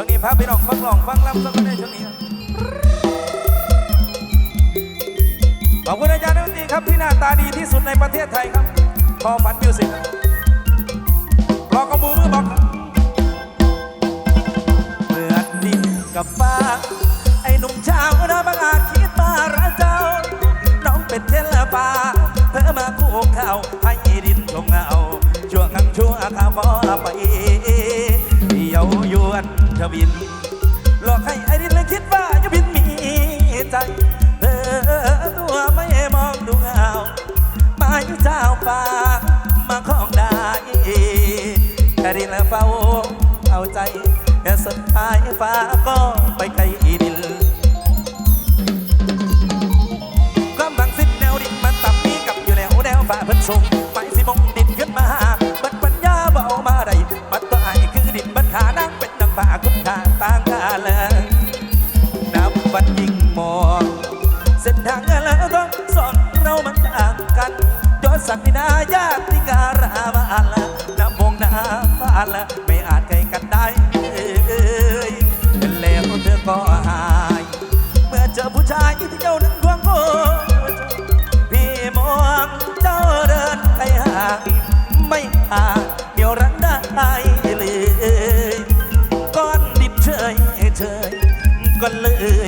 ช่วงนี้พาไปน้องฟังลองฟังลำสักคนในช่วงนี้ขอบคุณอาจารย์ดนตรีครับที่หน้าตาดีที่สุดในประเทศไทยครับพอฝันมิวสิกรอกระมูมือบอกเมื่อดินกับฟ้าไอ้หนุ่มชาวนาบางอาจ ทวิน หลอกให้ไอ้ดินเลยคิดว่าจะบินมีใจเธอตัวไม่มองดูเงาไม้เจ้าป่ามาของได้แต่ดินละเฝ้าเอาใจแต่สุดท้ายฟ้าก็ไปไกลดินความบางสิ้นแนวดินมันต่ำมีกับอยู่แล้วแนวฝ่าเพิ่นส่งไฟสิมง ต่างกาลนับวันยิ่งมองเส้นทางเงินแล้วต้องสอนเรามันต่างกันยอดสัตว์นินายาติกา ก็เลย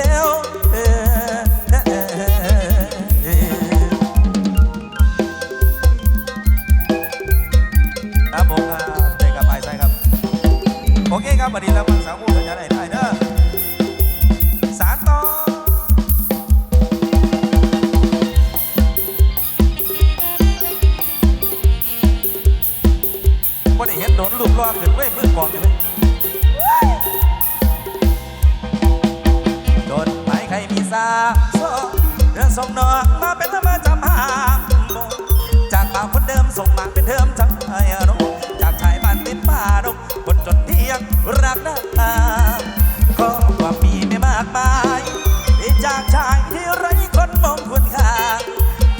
แล้วเออเออเออครับผมครับเด็กกับไปใช่ครับ โอเคครับวันนี้เราฟังสาวผู้สัญญาได้ได้เด้อสารต่อว่าได้เห็นโดนลูกล้อขึ้นเว้ยมือกองใช่ไหม ส่งนองมาเป็นมาจำหามจากปากคนเดิมส่งมาเป็นเดิมทั้งไอ้นกจากชายบ้านติดป่าดงคนจนเที่ยงรักนาขอความมีไม่มากมายจากชายที่ไร้คนมองคุณค่า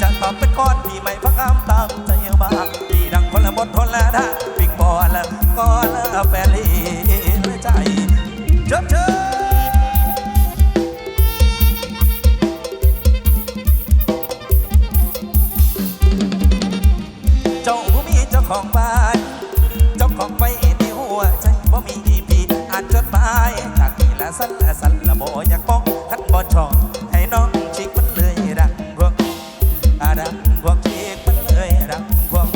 จะตอบเป็นก้อนพี่ไม่พักคำตามใจมากพี่ดังคนละบทคนละท่าง วใจบ่มีพี่อ่านจดหมายจากนี่ละสันละสันละบ่อยากบอกท่านบ่ชอบให้น้องชิกมันเลยดังพวกอาดังพวกชิกมันเลยดังพวก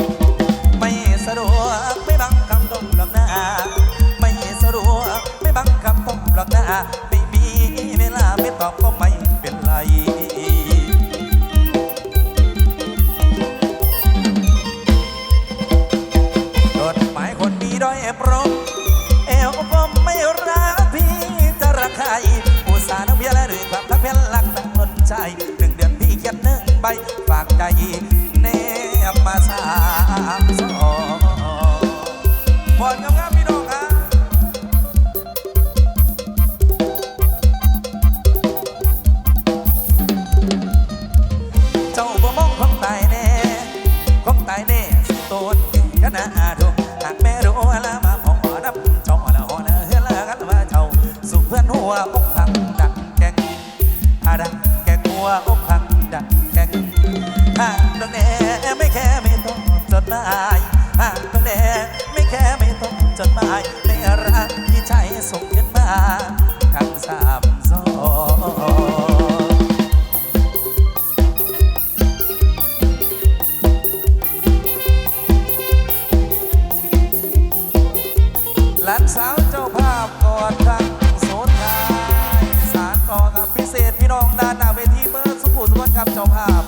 ไม่สะดวกไม่บังคำตรงหรอกนะไม่สะดวกไม่บังคำตรงหรอกนะไม่มีเวลาไม่ตอบก็ม บรมเอวผมไม่รักพี่จะรักใครอุตส่าห์นักเพียรและด้วยความทักเพียรรักตั้งนนใจหนึ่งเดือนพี่เขียนหนึ่งใบฝากใจแนบมาสาม หางตรงแน่ไม่แค่ไม่ต้องจดหมายหางตรงแน่ไม่แค่ไม่ต้องจดหมายไม่รักที่ใจส่งกันมาทั้งสามสองหลานสาวเจ้าภาพกอดทั้งโสนทายสารต่อกับพิเศษพี่น้องด้านหน้าเวทีเบอร์สุขุสุวรรณครับเจ้าภาพ